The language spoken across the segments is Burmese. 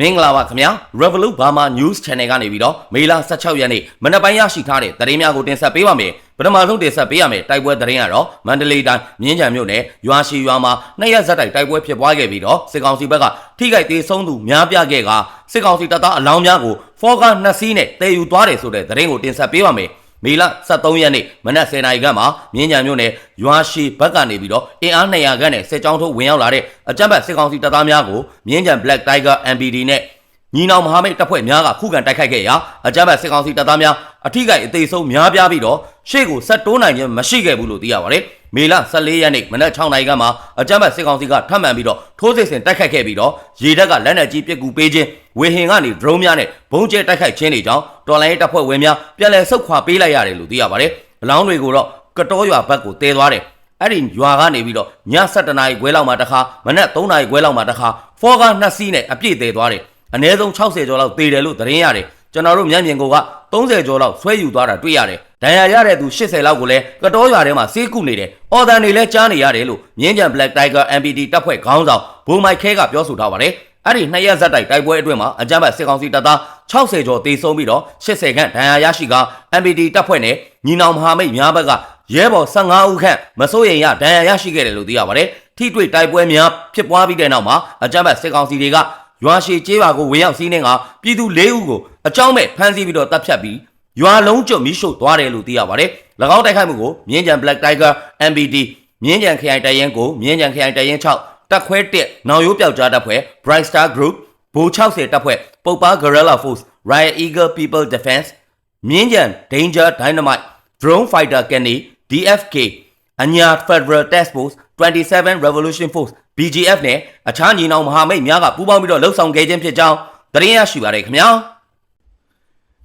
မင်္ဂလာပါခင်ဗျာ Revolut Burma News Channel ကနေပြီးတော့မေလ16ရက်နေ့မနက်ပိုင်းရရှိထားတဲ့သတင်းများကိုတင်ဆက်ပေးပါမယ်ပထမဆုံးတင်ဆက်ပေးရမယ်တိုက်ပွဲသတင်းကတော့မန္တလေးတိုင်းမြင်းကြံမြို့နယ်ရွာရှိရွာမှာနှစ်ရက်ဇက်တိုက်တိုက်ပွဲဖြစ်ပွားခဲ့ပြီးတော့စစ်ကောင်စီဘက်ကထိခိုက်သေးဆုံးသူများပြားခဲ့ကစစ်ကောင်စီတပ်သားအလောင်းများကိုဖောကာနှစ်စီးနဲ့တည်ယူသွားတယ်ဆိုတဲ့သတင်းကိုတင်ဆက်ပေးပါမယ် မေလ23ရက်နေ့မနက်10:00နာရီခန့်မှာမြင်းကြံမြို့နယ်ရွာရှိဘက်ကနေပြီးတော့အင်အား200ခန့်နဲ့စစ်ကြောင်းထုတ်ဝင်ရောက်လာတဲ့အကြမ်းဖက်စစ်ကောင်စီတပ်သားများကိုမြင်းကြံ Black Tiger MPD နဲ့ညီနောင်မဟာမိတ်တပ်ဖွဲ့များကခုခံတိုက်ခိုက်ခဲ့ရာအကြမ်းဖက်စစ်ကောင်စီတပ်သားများအထိကိအသေးဆုံးများပြားပြီးတော့ရှေ့ကိုဆက်တိုးနိုင်ခြင်းမရှိခဲ့ဘူးလို့သိရပါတယ်။ မေလ14ရက်နေ့မနက်6နာရီခန့်မှာအကြမ်းဖက်စစ်ကောင်စီကထပ်မံပြီးတော့ထိုးစစ်ဆင်တိုက်ခိုက်ခဲ့ပြီးတော့ရေတပ်ကလက်နက်ကြီးပစ်ကူပေးခြင်းဝေဟင်ကနေ drone များနဲ့ဘုံကျဲတိုက်ခိုက်ခြင်းတွေကြောင့်တော်လိုင်းရေးတပ်ဖွဲ့ဝင်များပြန်လည်ဆုတ်ခွာပေးလိုက်ရတယ်လို့သိရပါတယ်။အလောင်းတွေကိုတော့ကတော်ရွာဘက်ကိုတည်သွားတယ်။အဲ့ဒီရွာကနေပြီးတော့ည7:00နာရီခွဲလောက်မှတခါမနက်3:00နာရီခွဲလောက်မှတခါဖောကားနှစ်စီးနဲ့အပြည့်တည်သွားတယ်။အနည်းဆုံး60ကျော်လောက်တည်တယ်လို့သတင်းရတယ်။ကျွန်တော်တို့မျက်မြင်ကိုက 30ကျော်လောက်ဆွဲယူသွားတာတွေ့ရတယ်။ဒဏ်ရာရတဲ့သူ80လောက်ကိုလည်းကတော်ရွာထဲမှာစေးကုနေတယ်။အော်တန်တွေလည်းကြားနေရတယ်လို့မြင်းကြံ Black Tiger MPD တပ်ဖွဲ့ခေါင်းဆောင်ဘိုမိုက်ခဲကပြောဆိုထားပါတယ်။အဲ့ဒီနှစ်ရက်ဇက်တိုက်တိုက်ပွဲအတွင်းမှာအကြမ်းဖက်စစ်ကောင်စီတပ်သား60ကျော်တေဆုံးပြီးတော့80ခန့်ဒဏ်ရာရရှိက MPD တပ်ဖွဲ့နဲ့ညီနောင်မဟာမိတ်များဘက်ကရဲဘော်15ဦးခန့်မစိုးရိမ်ရဒဏ်ရာရရှိခဲ့တယ်လို့သိရပါတယ်။ထိတွေ့တိုက်ပွဲများဖြစ်ပွားပြီးတဲ့နောက်မှာအကြမ်းဖက်စစ်ကောင်စီတွေက ရွာရှိကျေးရွာကိုဝင်ရောက်စီးနှင်းကပြည်သူ၄ဦးကိုအကြောင်းမဲ့ဖမ်းဆီးပြီးတော့တပ်ဖြတ်ပြီးရွာလုံးကျွတ်မိရှို့သွားတယ်လို့သိရပါတယ်။၎င်းတိုက်ခိုက်မှုကိုမြင်းကြံ Black Tiger MPD မြင်းကြံခရိုင်တရင်ကိုမြင်းကြံခရိုင်တရင်6တက်ခွဲ1နောင်ရိုးပြောက်ကြားတပ်ဖွဲ့ Bright Star Group ဘို60တပ်ဖွဲ့ပုတ်ပါ Guerrilla Force Riot Eagle People Defense မြင်းကြံ Danger Dynamite Drone Fighter Kenny DFK အညာ Federal Task Force 27 Revolution Force BGF နဲ့အခြားညီနောင်မဟာမိတ်များကပူးပေါင်းပြီးတော့လှုပ်ဆောင်ခဲ့ခြင်းဖြစ်ကြောင်းသတင်းရရှိပါရခင်ဗျာ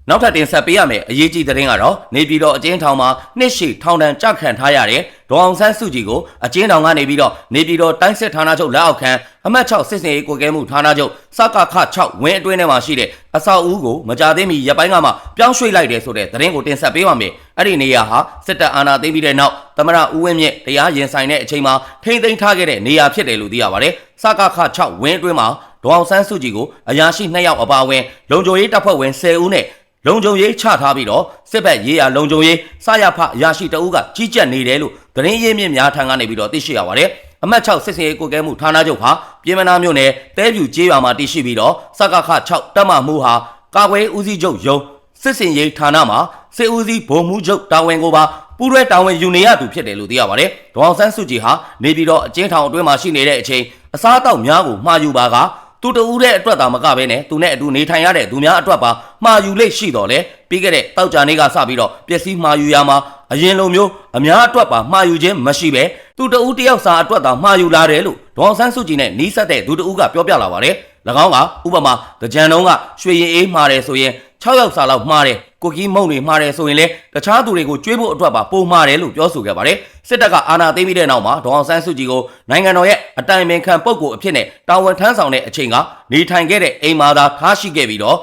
နောက်ထပ်တင်ဆက်ပေးရမယ်အရေးကြီးသတင်းကတော့နေပြည်တော်အကျဉ်းထောင်မှာနှစ်ရှည်ထောင်ဒဏ်ကြခံထားရတဲ့ဒေါအောင်ဆန်းစုကြည်ကိုအကျဉ်းထောင်ကနေပြီးတော့နေပြည်တော်တိုင်းစစ်ဌာနချုပ်လက်အောက်ခံအမှတ်6စစ်စင်ရေးကိုကဲမှုဌာနချုပ်စကခ6ဝင်းအတွင်းထဲမှာရှိတဲ့အဆောက်အဦကိုမကြသေးမီရပ်ပိုင်းကမှပြောင်းရွှေ့လိုက်တယ်ဆိုတဲ့သတင်းကိုတင်ဆက်ပေးပါမယ်အဲ့ဒီနေရာဟာစစ်တပ်အာဏာသိမ်းပြီးတဲ့နောက်သမရဦးဝင်းမြင့်တရားရင်ဆိုင်တဲ့အချိန်မှာထိမ့်သိမ်းထားခဲ့တဲ့နေရာဖြစ်တယ်လို့သိရပါတယ်စကခ6ဝင်းအတွင်းမှာဒေါအောင်ဆန်းစုကြည်ကိုအရာရှိ2ယောက်အပါအဝင်လုံခြုံရေးတပ်ဖွဲ့ဝင်10ဦးနဲ့ လုံခြုံရေးချထားပြီးတော့စစ်ဘက်ရေးရာလုံခြုံရေးစရဖအရာရှိတအုပ်ကကြီးကြပ်နေတယ်လို့သတင်းရင်းမြစ်များထံကနေပြီးတော့သိရှိရပါတယ်အမှတ်6စစ်စင်ရေးကိုကဲမှုဌာနချုပ်ဟာပြည်မနာမြို့နယ်တဲပြူကျေးရွာမှာတည်ရှိပြီးတော့စကခ6တပ်မမှုဟာကာကွယ်ဦးစီးချုပ်ရုံးစစ်စင်ရေးဌာနမှာစစ်ဦးစီးဗိုလ်မှူးချုပ်တာဝန်ကိုပါပူးရဲတာဝန်ယူနေရသူဖြစ်တယ်လို့သိရပါတယ်။ဒေါအောင်ဆန်းစုကြည်ဟာနေပြည်တော်အကျဉ်းထောင်အတွင်းမှာရှိနေတဲ့အချိန်အစားအသောက်များကိုမှားယူပါက သူတဦးတဲ့အတွက်သာမကဘဲနဲ့သူနဲ့အတူနေထိုင်ရတဲ့သူများအတွက်ပါမှားယူလိမ့်ရှိတော်လဲပြီးခဲ့တဲ့တောက်ကြနေကစပြီးတော့ပျက်စီးမှားယူရမှာအရင်လိုမျိုးအများအတွက်ပါမှားယူခြင်းမရှိပဲသူတဦးတယောက်စာအတွက်သာမှားယူလာတယ်လို့ဒေါအောင်ဆန်းစုကြည်နဲ့နီးစပ်တဲ့သူတဦးကပြောပြလာပါတယ်၎င်းကဥပမာကြံတုံးကရွှေရင်အေးမှားတယ်ဆိုရင် 6ယောက်စာလောက်မှားတယ်ကိုကီးမုံတွေမှားတယ်ဆိုရင်လည်းတခြားသူတွေကိုကြွေးဖို့အတွက်ပါပုံမှားတယ်လို့ပြောဆိုခဲ့ပါတယ်စစ်တပ်ကအာဏာသိမ်းပြီးတဲ့နောက်မှာဒေါအောင်ဆန်းစုကြည်ကိုနိုင်ငံတော်ရဲ့အတိုင်ပင်ခံပုဂ္ဂိုလ်အဖြစ်နဲ့တာဝန်ထမ်းဆောင်တဲ့အချိန်ကနေထိုင်ခဲ့တဲ့အိမ်မာသာထားရှိခဲ့ပြီးတော့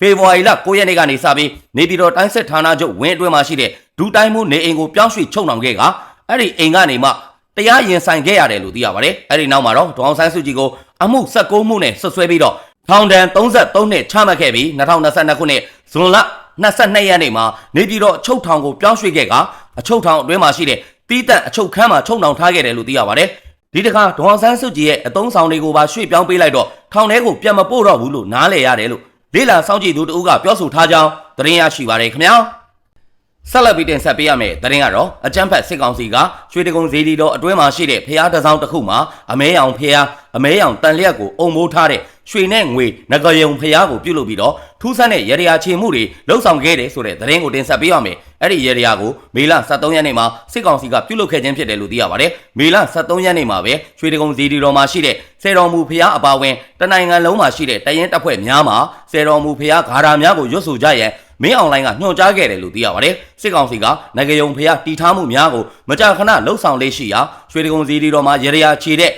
ဖေဖော်ဝါရီလ9ရက်နေ့ကနေစပြီးနေပြည်တော်တိုင်းစစ်ဌာနချုပ်ဝင်းအတွင်းမှာရှိတဲ့ဒူတိုင်းမှုနေအိမ်ကိုပြောင်းရွှေ့ချုပ်နှောင်ခဲ့ကအဲ့ဒီအိမ်ကနေမှတရားရင်ဆိုင်ခဲ့ရတယ်လို့သိရပါတယ်အဲ့ဒီနောက်မှာတော့ဒေါအောင်ဆန်းစုကြည်ကိုအမှု16မှုနဲ့ဆွဆွဲပြီးတော့ ထောင်ဒဏ်33နှစ်ချမှတ်ခဲ့ပြီး2022ခုနှစ်ဇွန်လ22ရက်နေ့မှာနေပြည်တော်အချုပ်ထောင်ကိုပြောင်းရွှေ့ခဲ့ကအချုပ်ထောင်အတွင်းမှာရှိတဲ့တီးတက်အချုပ်ခန်းမှာချုပ်နှောင်ထားခဲ့တယ်လို့သိရပါတယ်ဒီတခါဒေါအောင်ဆန်းစုကြည်ရဲ့အတုံးဆောင်တွေကိုပါရွှေ့ပြောင်းပေးလိုက်တော့ထောင်ထဲကိုပြန်မပို့တော့ဘူးလို့နားလည်ရတယ်လို့လေးလာစောင့်ကြည့်သူတဦးကပြောဆိုထားကြောင်းသတင်းရရှိပါတယ်ခင်ဗျာဆက်လက်ပြီးတင်ဆက်ပေးရမယ့်သတင်းကတော့အကြမ်းဖက်စစ်ကောင်စီကရွှေတကုံဇေဒီတော်အတွင်းမှာရှိတဲ့ဖျားတစ်စောင်းတစ်ခုမှာအမဲရောင်ဖျားအမဲရောင်တန်လျက်ကိုအုံမိုးထားတဲ့ ရွှေနဲ့ငွေငကယုံဖျားကိုပြုတ်လုပ်ပြီးတော့ထူးဆန်းတဲ့ရရရာချေမှုတွေလှုပ်ဆောင်ခဲ့တယ်ဆိုတဲ့သတင်းကိုတင်ဆက်ပေးရမယ်အဲ့ဒီရရရာကိုမေလ23ရက်နေ့မှာစစ်ကောင်စီကပြုတ်လုပ်ခဲ့ခြင်းဖြစ်တယ်လို့သိရပါတယ်မေလ23ရက်နေ့မှာပဲရွှေတကုံဇေဒီတော်မှာရှိတဲ့စေတော်မူဖျားအပါဝင်တနိုင်ငံလုံးမှာရှိတဲ့တရင်တပ်ဖွဲ့များမှာစေတော်မူဖျားဂါရာများကိုရွတ်ဆိုကြရန်မင်းအွန်လိုင်းကညွှန်ကြားခဲ့တယ်လို့သိရပါတယ်စစ်ကောင်စီကနိုင်ငံယုံဖျားတီထားမှုများကိုမကြာခဏလှုပ်ဆောင်လေးရှိရာရွှေတကုံဇီဒီတော်မှာရရချေတဲ့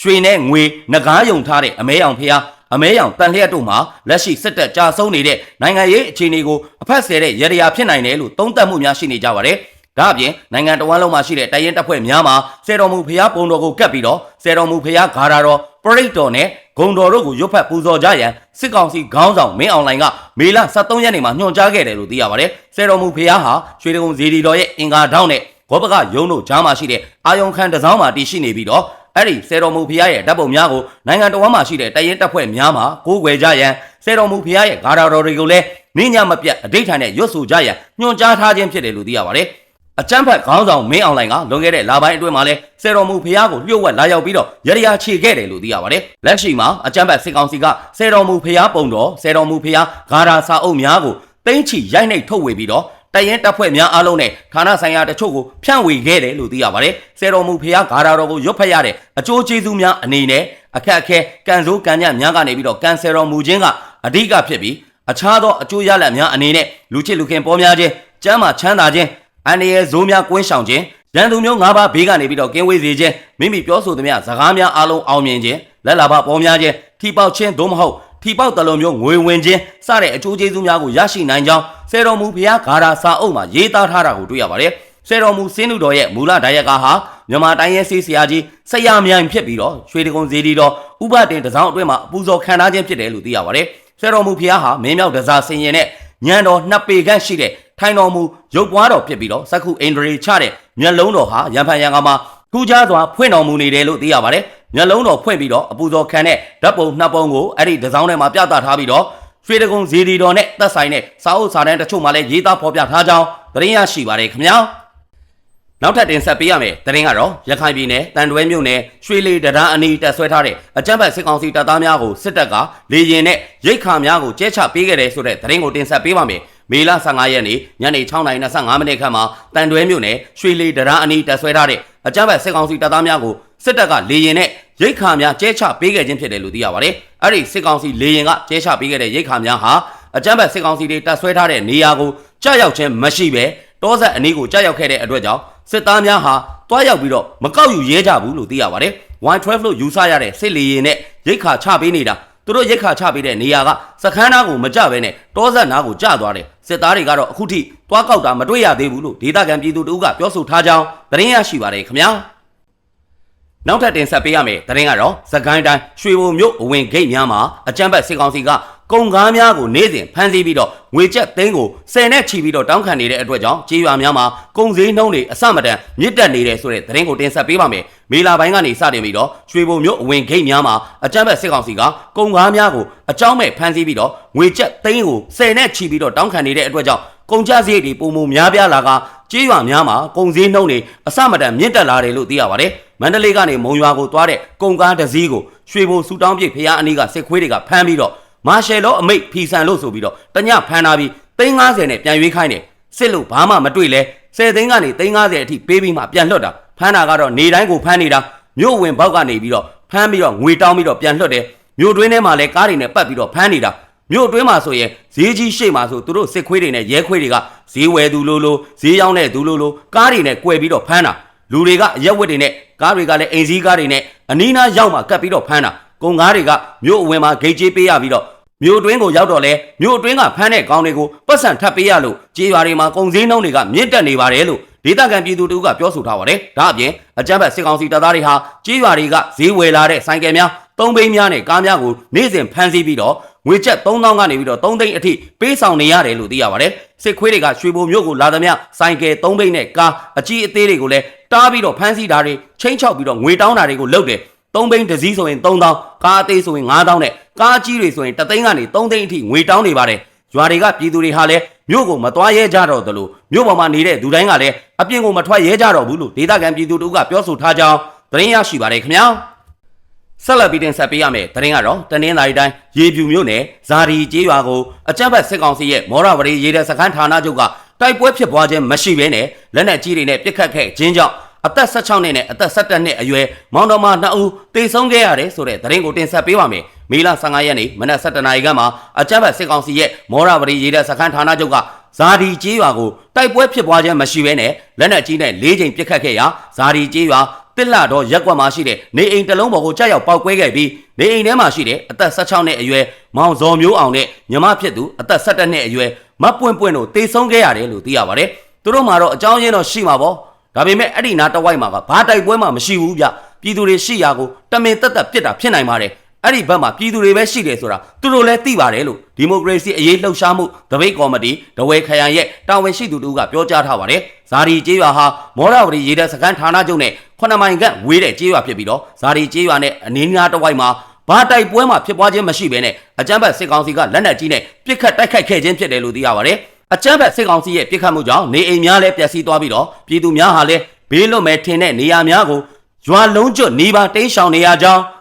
ရွှေနဲ့ငွေငကားယုံထားတဲ့အမဲအောင်ဖျား အမဲရောင်တန်လျက်တို့မှာလက်ရှိစစ်တပ်ကြာဆုံးနေတဲ့နိုင်ငံရေးအခြေအနေကိုအဖက်ဆယ်တဲ့ရရဖြစ်နိုင်တယ်လို့သုံးသပ်မှုများရှိနေကြပါတယ်ဒါအပြင်နိုင်ငံတော်ဝန်လုံးမှာရှိတဲ့တိုင်ရင်တပ်ဖွဲ့များမှာစေတော်မူဖျားပုံတော်ကိုကတ်ပြီးတော့စေတော်မူဖျားဂါရာတော်ပရိတ်တော်နဲ့ဂုံတော်တို့ကိုရွတ်ဖက်ပူဇော်ကြရန်စစ်ကောင်စီခေါင်းဆောင်မင်းအောင်လှိုင်ကမေလ23ရက်နေ့မှာညွှန်ကြားခဲ့တယ်လို့သိရပါတယ်။စေတော်မူဖျားဟာရွှေတကုံဇီဒီတော်ရဲ့အင်္ဂါတောင်းနဲ့ဂောဘကရုံးတို့ကြားမှာရှိတဲ့အာယုံခန်တစောင်းမှာတည်ရှိနေပြီးတော့ အဲ့ဒီစေတော်မူဖျားရဲ့ဓာတ်ပုံများကိုနိုင်ငံတော်မှာရှိတဲ့တရင်တပ်ဖွဲ့များမှာကိုးကွယ်ကြရန်စေတော်မူဖျားရဲ့ဂါရာတော်တွေကိုလည်းနင်းညမပြတ်အဋိဌာန်နဲ့ရွတ်ဆိုကြရန်ညွှန်ကြားထားခြင်းဖြစ်တယ်လို့သိရပါတယ်။အကြမ်းဖက်ခေါင်းဆောင်မင်းအောင်လှိုင်ကလွန်ခဲ့တဲ့လပိုင်းအတွင်းမှာလဲစေတော်မူဖျားကိုလျှို့ဝှက်လာရောက်ပြီးတော့ရရချေခဲ့တယ်လို့သိရပါတယ်။လက်ရှိမှာအကြမ်းဖက်စစ်ကောင်စီကစေတော်မူဖျားပုံတော်စေတော်မူဖျားဂါရာစာအုပ်များကိုတင်းချီရိုက်နှိပ်ထုတ်ဝေပြီးတော့ တရင်တပ်ဖွဲ့များအားလုံးနဲ့ဌာနဆိုင်ရာတချို့ကိုဖြန့်ဝေခဲ့တယ်လို့သိရပါတယ်။စေတော်မူဖျားဂါရာတော်ကိုရွတ်ဖက်ရတဲ့အကျိုးကျေးဇူးများအနေနဲ့အခက်အခဲကန်ဆိုးကန်ညများကနေပြီးတော့ကန်ဆယ်တော်မူခြင်းကအဓိကဖြစ်ပြီးအခြားသောအကျိုးရလဒ်များအနေနဲ့လူချစ်လူခင်ပေါ်များခြင်းကျမ်းမာချမ်းသာခြင်းအန္တရာယ်ဇိုးများကွင်းဆောင်ခြင်းရန်သူမျိုး၅ပါးဘေးကနေပြီးတော့ကင်းဝေးစေခြင်းမိမိပြောဆိုသမျှစကားများအားလုံးအောင်မြင်ခြင်းလက်လာပပေါ်များခြင်းထီပေါက်ခြင်းသို့မဟုတ် ထီပေါက်တလုံးမျိုးငွေဝင်ခြင်းစတဲ့အကျိုးကျေးဇူးများကိုရရှိနိုင်ကြောင်းစေတော်မူဖျားဂါရာစာအုပ်မှာရေးသားထားတာကိုတွေ့ရပါတယ်စေတော်မူစင်းနုတော်ရဲ့မူလဒါယကာဟာမြန်မာတိုင်းရဲ့စီဆရာကြီးဆရာမြိုင်ဖြစ်ပြီးတော့ရွှေတကုံဇေဒီတော်ဥပတင်တစောင်းအတွင်းမှာအပူဇော်ခံထားခြင်းဖြစ်တယ်လို့သိရပါတယ်စေတော်မူဖျားဟာမင်းမြောက်တစားဆင်ရင်နဲ့ညံတော်နှစ်ပေခန့်ရှိတဲ့ထိုင်တော်မူရုပ်ပွားတော်ဖြစ်ပြီးတော့စက္ခုအိန္ဒြေချတဲ့မျက်လုံးတော်ဟာရံဖန်ရံကမှာထူးခြားစွာဖွင့်တော်မူနေတယ်လို့သိရပါတယ် မျက်လုံးတော်ဖွင့်ပြီးတော့အပူဇော်ခံတဲ့ဓာတ်ပုံနှစ်ပုံကိုအဲ့ဒီတစောင်းထဲမှာပြသထားပြီးတော့ရွှေတကုံဇေဒီတော်နဲ့သက်ဆိုင်တဲ့စာအုပ်စာတမ်းတချို့မှလည်းရေးသားဖော်ပြထားကြောင်းသတင်းရရှိပါတယ်ခင်ဗျာနောက်ထပ်တင်ဆက်ပေးရမယ်တရင်ကတော့ရခိုင်ပြည်နယ်တန်တွဲမြို့နယ်ရွှေလီတရန်အနီးတက်ဆွဲထားတဲ့အကြမ်းဖက်စစ်ကောင်စီတပ်သားများကိုစစ်တပ်ကလေရင်နဲ့ရိတ်ခါများကိုကျဲချပေးခဲ့တယ်ဆိုတဲ့တရင်ကိုတင်ဆက်ပေးပါမယ်မေလ15ရက်နေ့ညနေ6:25မိနစ်ခန့်မှာတန်တွဲမြို့နယ်ရွှေလီတရန်အနီးတက်ဆွဲထားတဲ့အကြမ်းဖက်စစ်ကောင်စီတပ်သားများကိုစစ်တပ်ကလေရင်နဲ့ ရိတ်ခါများကျဲချပေးခဲ့ခြင်းဖြစ်တယ်လို့သိရပါတယ်အဲ့ဒီစစ်ကောင်စီလေရင်ကကျဲချပေးခဲ့တဲ့ရိတ်ခါများဟာအကြမ်းဖက်စစ်ကောင်စီတွေတပ်ဆွဲထားတဲ့နေရာကိုကြောက်ရောက်ခြင်းမရှိဘဲတောဆက်အနီးကိုကြောက်ရောက်ခဲ့တဲ့အတွက်ကြောင့်စစ်သားများဟာတွားရောက်ပြီးတော့မကောက်ယူရဲကြဘူးလို့သိရပါတယ်။112လို့ယူဆရတဲ့စစ်လေရင်နဲ့ရိတ်ခါချပေးနေတာသူတို့ရိတ်ခါချပေးတဲ့နေရာကစခန်းသားကိုမကြဘဲနဲ့တောဆက်နားကိုကျသွားတယ်စစ်သားတွေကတော့အခုထိတွားကောက်တာမတွေ့ရသေးဘူးလို့ဒေသခံပြည်သူတို့ကပြောဆိုထားကြောင်းသတင်းရရှိပါတယ်ခင်ဗျာ။ နောက်ထပ်တင်ဆက်ပေးရမယ်သတင်းကတော့စကိုင်းတိုင်းရွှေဘုံမြို့အဝင်ဂိတ်များမှာအကြမ်းဖက်စစ်ကောင်စီကကုန်ကားများကိုနေ့စဉ်ဖမ်းဆီးပြီးတော့ငွေကျပ်သိန်းကိုဆယ်နဲ့ချီပြီးတော့တောင်းခံနေတဲ့အတွက်ကြောင့်ကြေးရွာများမှာကုန်စည်နှုန်းတွေအဆမတန်မြင့်တက်နေတယ်ဆိုတဲ့သတင်းကိုတင်ဆက်ပေးပါမယ်။မေလာပိုင်းကနေစတင်ပြီးတော့ရွှေဘုံမြို့အဝင်ဂိတ်များမှာအကြမ်းဖက်စစ်ကောင်စီကကုန်ကားများကိုအကြောင်းမဲ့ဖမ်းဆီးပြီးတော့ငွေကျပ်သိန်းကိုဆယ်နဲ့ချီပြီးတော့တောင်းခံနေတဲ့အတွက်ကြောင့်ကုန်ကျစရိတ်တွေပုံမှန်များပြားလာကကြေးရွာများမှာကုန်စည်နှုန်းတွေအဆမတန်မြင့်တက်လာတယ်လို့သိရပါတယ်။ မန္တလေးကနေမုံရွာကိုသွားတဲ့ကုန်ကားတစ်စီးကိုရွှေဘုံစူတောင်းပြိတ်ဖျားအနီးကစစ်ခွေးတွေကဖမ်းပြီးတော့မာရှယ်လောအမိတ်ဖီဆန်လို့ဆိုပြီးတော့တညဖမ်းထားပြီး350နဲ့ပြန်ရွေးခိုင်းတယ်စစ်လို့ဘာမှမတွေ့လဲ10သိန်းကနေ350အထိပေးပြီးမှပြန်လွတ်တာဖမ်းတာကတော့နေတိုင်းကိုဖမ်းနေတာမြို့ဝင်ဘောက်ကနေပြီးတော့ဖမ်းပြီးတော့ငွေတောင်းပြီးတော့ပြန်လွတ်တယ်မြို့တွင်းထဲမှာလည်းကားတွေနဲ့ပတ်ပြီးတော့ဖမ်းနေတာမြို့အတွင်းမှာဆိုရင်ဈေးကြီးရှေ့မှာဆိုသူတို့စစ်ခွေးတွေနဲ့ရဲခွေးတွေကဈေးဝယ်သူလိုလိုဈေးရောင်းတဲ့သူလိုလိုကားတွေနဲ့ကွယ်ပြီးတော့ဖမ်းတာ လူတွေကအရက်ဝတ်တွေနဲ့ကားတွေကလည်းအိမ်စည်းကားတွေနဲ့အနီးနားရောက်မှကပ်ပြီးတော့ဖမ်းတာကုန်ကားတွေကမြို့အဝင်မှာဂိတ်ကြီးပေးရပြီးတော့မြို့တွင်းကိုရောက်တော့လဲမြို့အတွင်းကဖမ်းတဲ့ကောင်းတွေကိုပတ်စံထပ်ပေးရလို့ကြေးရွာတွေမှာကုန်စည်နှုန်းတွေကမြင့်တက်နေပါတယ်လို့ဒေသခံပြည်သူတို့ကပြောဆိုထားပါတယ်။ဒါအပြင်အကြမ်းဖက်စစ်ကောင်စီတပ်သားတွေဟာကြေးရွာတွေကဈေးဝယ်လာတဲ့ဆိုင်ကယ်များသုံးဘိန်းများနဲ့ကားများကိုနေ့စဉ်ဖမ်းဆီးပြီးတော့ ငွေကျပ်3000ကနေပြီးတော့3သိန်းအထိပေးဆောင်နေရတယ်လို့သိရပါတယ်။စစ်ခွေးတွေကရွှေဘုံမြို့ကိုလာသမျှဆိုင်ကယ်3ဘိန်းနဲ့ကားအကြီးအသေးတွေကိုလည်းတားပြီးတော့ဖမ်းဆီးတာတွေချင်းချောက်ပြီးတော့ငွေတောင်းတာတွေကိုလုပ်တယ်။3ဘိန်းတစ်စီးဆိုရင်3000ကားအသေးဆိုရင်9000နဲ့ကားကြီးတွေဆိုရင်တသိန်းကနေ3သိန်းအထိငွေတောင်းနေပါတယ်။ရွာတွေကပြည်သူတွေဟာလည်းမြို့ကိုမသွားရဲကြတော့သလိုမြို့ပေါ်မှာနေတဲ့သူတိုင်းကလည်းအပြင်ကိုမထွက်ရဲကြတော့ဘူးလို့ဒေသခံပြည်သူတို့ကပြောဆိုထားကြောင်းသတင်းရရှိပါတယ်ခင်ဗျာ။ ဆက်လက်ပြီးတင်ဆက်ပေးရမယ်တရင်ကတော့တနင်္လာရီတိုင်းရေပြူမြို့နယ်ဇာဒီကျေးရွာကိုအကြမ်းဖက်စစ်ကောင်စီရဲ့မောရဝရီရေတဲ့စခန်းဌာနချုပ်ကတိုက်ပွဲဖြစ်ပွားခြင်းမရှိဘဲနဲ့လက်နက်ကြီးတွေနဲ့ပစ်ခတ်ခဲ့ခြင်းကြောင့်အသက်16နှစ်နဲ့အသက်17နှစ်အရွယ်မောင်တော်မ2ဦးတေဆုံးခဲ့ရတယ်ဆိုတဲ့သတင်းကိုတင်ဆက်ပေးပါမယ်။မေလ15ရက်နေ့မနက်7:00နာရီခန့်မှာအကြမ်းဖက်စစ်ကောင်စီရဲ့မောရဝရီရေတဲ့စခန်းဌာနချုပ်ကဇာဒီကျေးရွာကိုတိုက်ပွဲဖြစ်ပွားခြင်းမရှိဘဲနဲ့လက်နက်ကြီးနဲ့၄ချိန်ပစ်ခတ်ခဲ့ရာဇာဒီကျေးရွာ တစ်လာတော့ရက်ကွက်မှာရှိတဲ့နေအိမ်တစ်လုံးပေါ်ကိုကြောက်ရောက်ပောက်ကွဲခဲ့ပြီးနေအိမ်ထဲမှာရှိတဲ့အသက်16နှစ်အရွယ်မောင်ဇော်မျိုးအောင်နဲ့ညီမဖြစ်သူအသက်17နှစ်အရွယ်မပွင့်ပွင့်တို့တေဆုံးခဲ့ရတယ်လို့သိရပါတယ်။သူတို့မှာတော့အကြောင်းရင်းတော့ရှိမှာပေါ့။ဒါပေမဲ့အဲ့ဒီနားတဝိုက်မှာကဘာတိုက်ပွဲမှမရှိဘူးဗျ။ပြည်သူတွေရှိရာကိုတမင်တက်တက်ပြစ်တာဖြစ်နိုင်ပါတယ် အဲ့ဒီဘက်မှာပြည်သူတွေပဲရှိတယ်ဆိုတာသူတို့လည်းသိပါတယ်လို့ဒီမိုကရေစီအရေးလှုပ်ရှားမှုတပိတ်ကော်မတီဒဝဲခရိုင်ရဲ့တာဝန်ရှိသူတို့ကပြောကြားထားပါတယ်ဇာဒီကျေးရွာဟာမောရဝတီရေတပ်စခန်းဌာနချုပ်နဲ့9မိုင်ခန့်ဝေးတဲ့ကျေးရွာဖြစ်ပြီးတော့ဇာဒီကျေးရွာနဲ့အနည်းငယ်တစ်ဝိုက်မှာဘာတိုက်ပွဲမှာဖြစ်ပွားခြင်းမရှိဘဲနဲ့အကြမ်းဖက်စစ်ကောင်စီကလက်နက်ကြီးနဲ့ပစ်ခတ်တိုက်ခိုက်ခဲ့ခြင်းဖြစ်တယ်လို့သိရပါတယ်အကြမ်းဖက်စစ်ကောင်စီရဲ့ပစ်ခတ်မှုကြောင့်နေအိမ်များလည်းပျက်စီးသွားပြီးတော့ပြည်သူများဟာလည်းဘေးလွတ်မဲ့ထင်တဲ့နေရာများကိုရွာလုံးကျွတ်နေပါတိမ်းရှောင်နေရကြောင်း